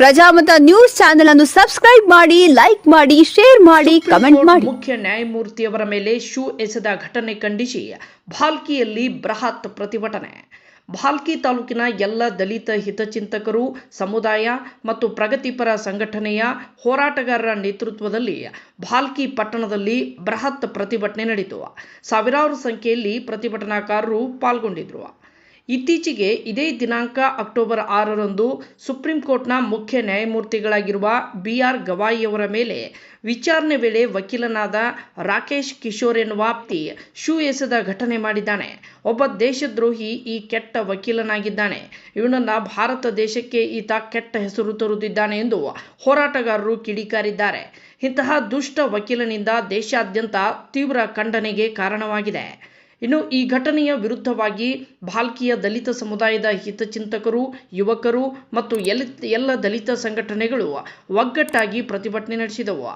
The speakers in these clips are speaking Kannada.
ಪ್ರಜಾಮತ ನ್ಯೂಸ್ ಚಾನೆಲ್ ಅನ್ನು ಸಬ್ಸ್ಕ್ರೈಬ್ ಮಾಡಿ ಲೈಕ್ ಮಾಡಿ ಶೇರ್ ಮಾಡಿ ಕಮೆಂಟ್ ಮಾಡಿ. ಮುಖ್ಯ ನ್ಯಾಯಮೂರ್ತಿಯವರ ಮೇಲೆ ಶೂ ಎಸೆದ ಘಟನೆ ಖಂಡಿಸಿ ಭಾಲ್ಕಿಯಲ್ಲಿ ಬೃಹತ್ ಪ್ರತಿಭಟನೆ. ಭಾಲ್ಕಿ ತಾಲೂಕಿನ ಎಲ್ಲ ದಲಿತ ಹಿತಚಿಂತಕರು ಸಮುದಾಯ ಮತ್ತು ಪ್ರಗತಿಪರ ಸಂಘಟನೆಯ ಹೋರಾಟಗಾರರ ನೇತೃತ್ವದಲ್ಲಿ ಭಾಲ್ಕಿ ಪಟ್ಟಣದಲ್ಲಿ ಬೃಹತ್ ಪ್ರತಿಭಟನೆ ನಡೆಯಿತು ಸಾವಿರಾರು ಸಂಖ್ಯೆಯಲ್ಲಿ ಪ್ರತಿಭಟನಾಕಾರರು ಪಾಲ್ಗೊಂಡಿದ್ದರು ಇತ್ತೀಚೆಗೆ ಇದೇ ದಿನಾಂಕ ಅಕ್ಟೋಬರ್ ಆರರಂದು ಸುಪ್ರೀಂ ಕೋರ್ಟ್ನ ಮುಖ್ಯ ನ್ಯಾಯಮೂರ್ತಿಗಳಾಗಿರುವ ಬಿ ಆರ್ ಗವಾಯಿಯವರ ಮೇಲೆ ವಿಚಾರಣೆ ವೇಳೆ ವಕೀಲನಾದ ರಾಕೇಶ್ ಕಿಶೋರ್ ಎನ್ನುವ ಆಪ್ತಿ ಶೂ ಎಸೆದ ಘಟನೆ ಮಾಡಿದ್ದಾನೆ. ಒಬ್ಬ ದೇಶದ್ರೋಹಿ ಈ ಕೆಟ್ಟ ವಕೀಲನಾಗಿದ್ದಾನೆ. ಇವನನ್ನ ಭಾರತ ದೇಶಕ್ಕೆ ಈತ ಕೆಟ್ಟ ಹೆಸರು ತರುತ್ತಿದ್ದಾನೆ ಎಂದು ಹೋರಾಟಗಾರರು ಕಿಡಿಕಾರಿದ್ದಾರೆ. ಇಂತಹ ದುಷ್ಟ ವಕೀಲನಿಂದ ದೇಶಾದ್ಯಂತ ತೀವ್ರ ಖಂಡನೆಗೆ ಕಾರಣವಾಗಿದೆ. ಇನ್ನು ಈ ಘಟನೆಯ ವಿರುದ್ಧವಾಗಿ ಭಾಲ್ಕಿಯ ದಲಿತ ಸಮುದಾಯದ ಹಿತಚಿಂತಕರು, ಯುವಕರು ಮತ್ತು ಎಲ್ ಎಲ್ಲ ದಲಿತ ಸಂಘಟನೆಗಳು ಒಗ್ಗಟ್ಟಾಗಿ ಪ್ರತಿಭಟನೆ ನಡೆಸಿದವು.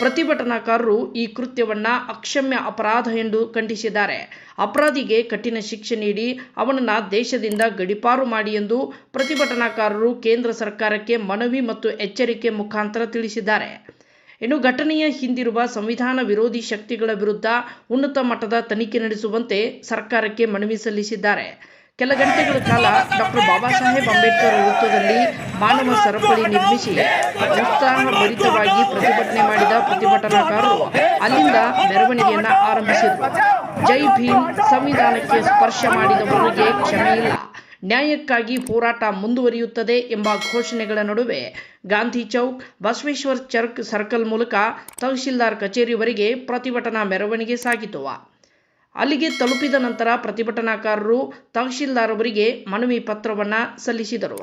ಪ್ರತಿಭಟನಾಕಾರರು ಈ ಕೃತ್ಯವನ್ನ ಅಕ್ಷಮ್ಯ ಅಪರಾಧ ಎಂದು ಖಂಡಿಸಿದ್ದಾರೆ. ಅಪರಾಧಿಗೆ ಕಠಿಣ ಶಿಕ್ಷೆ ನೀಡಿ ಅವನನ್ನ ದೇಶದಿಂದ ಗಡಿಪಾರು ಮಾಡಿ ಎಂದು ಪ್ರತಿಭಟನಾಕಾರರು ಕೇಂದ್ರ ಸರ್ಕಾರಕ್ಕೆ ಮನವಿ ಮತ್ತು ಎಚ್ಚರಿಕೆ ಮುಖಾಂತರ ತಿಳಿಸಿದ್ದಾರೆ. ಇನ್ನು ಘಟನೆಯ ಹಿಂದಿರುವ ಸಂವಿಧಾನ ವಿರೋಧಿ ಶಕ್ತಿಗಳ ವಿರುದ್ಧ ಉನ್ನತ ಮಟ್ಟದ ತನಿಖೆ ನಡೆಸುವಂತೆ ಸರ್ಕಾರಕ್ಕೆ ಮನವಿ ಸಲ್ಲಿಸಿದ್ದಾರೆ. ಕೆಲ ಗಂಟೆಗಳ ಕಾಲ ಡಾಕ್ಟರ್ ಬಾಬಾ ಸಾಹೇಬ್ ಅಂಬೇಡ್ಕರ್ ವೃತ್ತದಲ್ಲಿ ಮಾನವ ಸರಪಳಿ ನಿರ್ಮಿಸಿ ಉತ್ಸಾಹಭರಿತವಾಗಿ ಪ್ರತಿಭಟನೆ ಮಾಡಿದ ಪ್ರತಿಭಟನಾಕಾರರು ಅಲ್ಲಿಂದ ಮೆರವಣಿಗೆಯನ್ನು ಆರಂಭಿಸಿದರು. ಜೈ ಭೀಮ್, ಸಂವಿಧಾನಕ್ಕೆ ಸ್ಪರ್ಶ ಮಾಡಿದವರಿಗೆ ಕ್ಷಮೆಯಿಲ್ಲ ನ್ಯಾಯಕ್ಕಾಗಿ ಹೋರಾಟ ಮುಂದುವರಿಯುತ್ತದೆ ಎಂಬ ಘೋಷಣೆಗಳ ನಡುವೆ ಗಾಂಧಿ ಚೌಕ್, ಬಸವೇಶ್ವರ್ ಚರ್ಕ್ ಸರ್ಕಲ್ ಮೂಲಕ ತಹಶೀಲ್ದಾರ್ ಕಚೇರಿವರೆಗೆ ಪ್ರತಿಭಟನಾ ಮೆರವಣಿಗೆ ಸಾಗಿತು. ಅಲ್ಲಿಗೆ ತಲುಪಿದ ನಂತರ ಪ್ರತಿಭಟನಾಕಾರರು ತಹಶೀಲ್ದಾರ್ ಅವರಿಗೆ ಮನವಿ ಪತ್ರವನ್ನು ಸಲ್ಲಿಸಿದರು.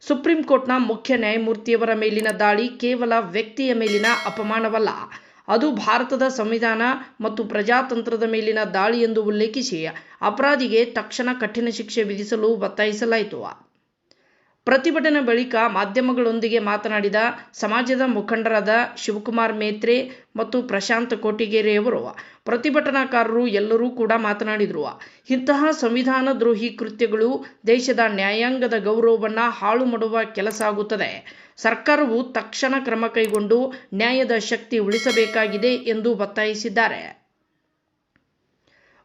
ಸುಪ್ರೀಂ ಕೋರ್ಟ್ನ ಮುಖ್ಯ ನ್ಯಾಯಮೂರ್ತಿಯವರ ಮೇಲಿನ ದಾಳಿ ಕೇವಲ ವ್ಯಕ್ತಿಯ ಮೇಲಿನ ಅಪಮಾನವಲ್ಲ. ಅದು ಭಾರತದ ಸಂವಿಧಾನ ಮತ್ತು ಪ್ರಜಾತಂತ್ರದ ಮೇಲಿನ ದಾಳಿ ಎಂದು ಉಲ್ಲೇಖಿಸಿ, ಅಪರಾಧಿಗೆ ತಕ್ಷಣ ಕಠಿಣ ಶಿಕ್ಷೆ ವಿಧಿಸಲು ಒತ್ತಾಯಿಸಲಾಯಿತು. ಪ್ರತಿಭಟನೆ ಬಳಿಕ ಮಾಧ್ಯಮಗಳೊಂದಿಗೆ ಮಾತನಾಡಿದ ಸಮಾಜದ ಮುಖಂಡರಾದ ಶಿವಕುಮಾರ್ ಮೇತ್ರೆ ಮತ್ತು ಪ್ರಶಾಂತ್ ಕೋಟಿಗೆರೆಯವರು, ಪ್ರತಿಭಟನಾಕಾರರು ಎಲ್ಲರೂ ಕೂಡ ಮಾತನಾಡಿದರು. ಇಂತಹ ಸಂವಿಧಾನ ದ್ರೋಹಿ ಕೃತ್ಯಗಳು ದೇಶದ ನ್ಯಾಯಾಂಗದ ಗೌರವವನ್ನು ಹಾಳು ಮಾಡುವ ಕೆಲಸ ಆಗುತ್ತದೆ. ಸರ್ಕಾರವು ತಕ್ಷಣ ಕ್ರಮ ಕೈಗೊಂಡು ನ್ಯಾಯದ ಶಕ್ತಿ ಉಳಿಸಬೇಕಾಗಿದೆ ಎಂದು ಒತ್ತಾಯಿಸಿದ್ದಾರೆ.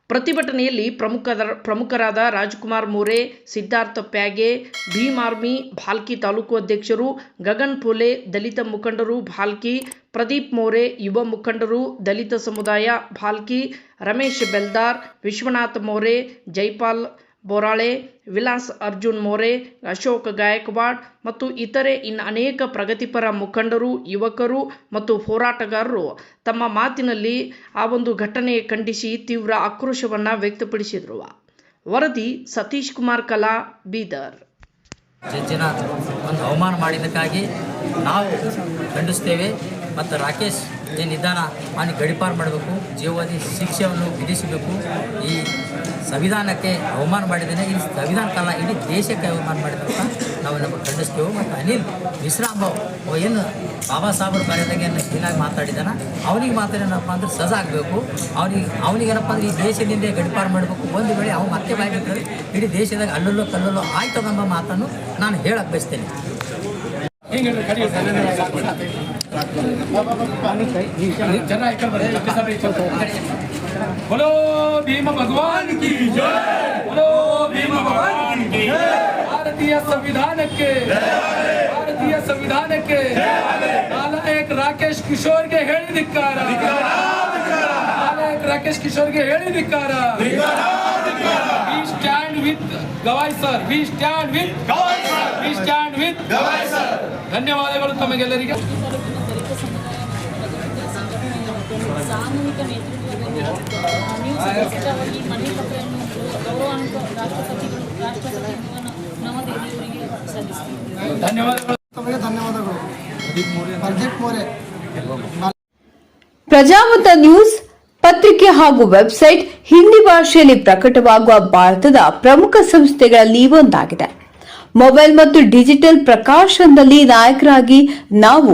ಪ್ರತಿಭಟನೆಯಲ್ಲಿ ಪ್ರಮುಖ ಪ್ರಮುಖರಾದ ರಾಜ್ಕುಮಾರ್ ಮೋರೆ, ಸಿದ್ಧಾರ್ಥ ಪ್ಯಾಗೆ, ಭೀಮ್ ಆರ್ಮಿ, ಭಾಲ್ಕಿ ತಾಲೂಕು ಅಧ್ಯಕ್ಷರು, ಗಗನ್ ಫೋಲೆ ದಲಿತ ಮುಖಂಡರು ಭಾಲ್ಕಿ, ಪ್ರದೀಪ್ ಮೋರೆ, ಯುವ ಮುಖಂಡರು, ದಲಿತ ಸಮುದಾಯ ಭಾಲ್ಕಿ, ರಮೇಶ್ ಬೆಲ್ದಾರ್, ವಿಶ್ವನಾಥ್ ಮೋರೆ, ಜೈಪಾಲ್ ಬೋರಾಳೆ, ವಿಲಾಸ್ ಅರ್ಜುನ್ ಮೋರೆ, ಅಶೋಕ್ ಗಾಯಕ್ವಾಡ್ ಮತ್ತು ಇತರೆ ಇನ್ನು ಅನೇಕ ಪ್ರಗತಿಪರ ಮುಖಂಡರು, ಯುವಕರು ಮತ್ತು ಹೋರಾಟಗಾರರು ತಮ್ಮ ಮಾತಿನಲ್ಲಿ ಆ ಒಂದು ಘಟನೆ ಖಂಡಿಸಿ ತೀವ್ರ ಆಕ್ರೋಶವನ್ನು ವ್ಯಕ್ತಪಡಿಸಿದರು. ವರದಿ ಸತೀಶ್ ಕುಮಾರ್ ಕಲಾ, ಬೀದರ್. ಒಂದು ಅವಮಾನ ಮಾಡಿದ್ದಕ್ಕಾಗಿ ನಾವು ಖಂಡಿಸ್ತೇವೆ ಮತ್ತು ರಾಕೇಶ್ ಏನಿದ್ದಾನ ಅಲ್ಲಿ ಗಡಿಪಾರು ಮಾಡಬೇಕು. ಜೀವಾವಧಿ ಶಿಕ್ಷೆಯನ್ನು ವಿಧಿಸಬೇಕು. ಈ ಸಂವಿಧಾನಕ್ಕೆ ಅವಮಾನ ಮಾಡಿದ್ದೇನೆ. ಈ ಸಂವಿಧಾನ ಕಾಲ ಇಡೀ ದೇಶಕ್ಕೆ ಅವಮಾನ ಮಾಡಿದಂತ ನಾವು ನಮ್ಮ ಖಂಡಿಸ್ತೇವೆ ಮತ್ತು ಅನಿಲ್ ವಿಶ್ರಾಮ ಅವ ಏನು ಬಾಬಾ ಸಾಹೇಬ್ರ ಕಾರ್ಯದಾಗ ಏನು ಏನಾಗಿ ಮಾತಾಡಿದಾನ ಅವನಿಗೆ ಮಾತಾಡೇನಪ್ಪ ಅಂದ್ರೆ ಸಜಾ ಆಗಬೇಕು. ಅವನಿಗೆ ಅವನಿಗೇನಪ್ಪ ಅಂದ್ರೆ ಈ ದೇಶದಿಂದ ಗಡಿಪಾರು ಮಾಡಬೇಕು. ಒಂದು ವೇಳೆ ಅವ್ನು ಮತ್ತೆ ಬಾಯ್ಬಿಟ್ರೆ ಇಡೀ ದೇಶದಾಗ ಅಲ್ಲಲ್ಲೋ ಕಲ್ಲಲ್ಲೋ ಆಯ್ತದೆಂಬ ಮಾತನ್ನು ನಾನು ಹೇಳಕ್ಕೆ ಬಯಸ್ತೇನೆ. बोलो भीम भगवान की जय बोलो भीम भगवान की ಭಾರತೀಯ ಸಂವಿಧಾನಕ್ಕೆ ಭಾರತೀಯ ಸಂವಿಧಾನಕ್ಕೆ ನಾಲಾಯಕ್ Rakesh ಕಿಶೋರ್ಗೆ ಹೇಳಿದಿಕ್ಕಾರ ನಾಲಾಯಕ್ Rakesh ಕಿಶೋರ್ಗೆ ಹೇಳಿದಿಕ್ಕಾರ we stand with Gavai sir we stand with we stand with ಧನ್ಯವಾದಗಳು ತಮಗೆಲ್ಲರಿಗೆ ಸಾಮೂಹಿಕ ನೇತೃತ್ವದಲ್ಲಿ ನೀವು ಸದಸ್ಯರಾಗಿ ಮನೆ ಪತ್ರವನ್ನು ಗೌರವಾನ್ವಿತ ರಾಷ್ಟ್ರಪತಿಗಳು ರಾಷ್ಟ್ರಪತಿ ಭವನ ನವದೆಹಲಿಯವರಿಗೆ ಸಲ್ಲಿಸ್ತೀವಿ ಧನ್ಯವಾದಗಳು ಧನ್ಯವಾದಗಳು. ಪ್ರದೀಪ್ ಮೋರೆ ಪ್ರಜಾಮತ ನ್ಯೂಸ್ ಪತ್ರಿಕೆ ಹಾಗೂ ವೆಬ್ಸೈಟ್ ಹಿಂದಿ ಭಾಷೆಯಲ್ಲಿ ಪ್ರಕಟವಾಗುವ ಭಾರತದ ಪ್ರಮುಖ ಸಂಸ್ಥೆಗಳಲ್ಲಿ ಒಂದಾಗಿದೆ. ಮೊಬೈಲ್ ಮತ್ತು ಡಿಜಿಟಲ್ ಪ್ರಕಾಶನದಲ್ಲಿ ನಾಯಕರಾಗಿ ನಾವು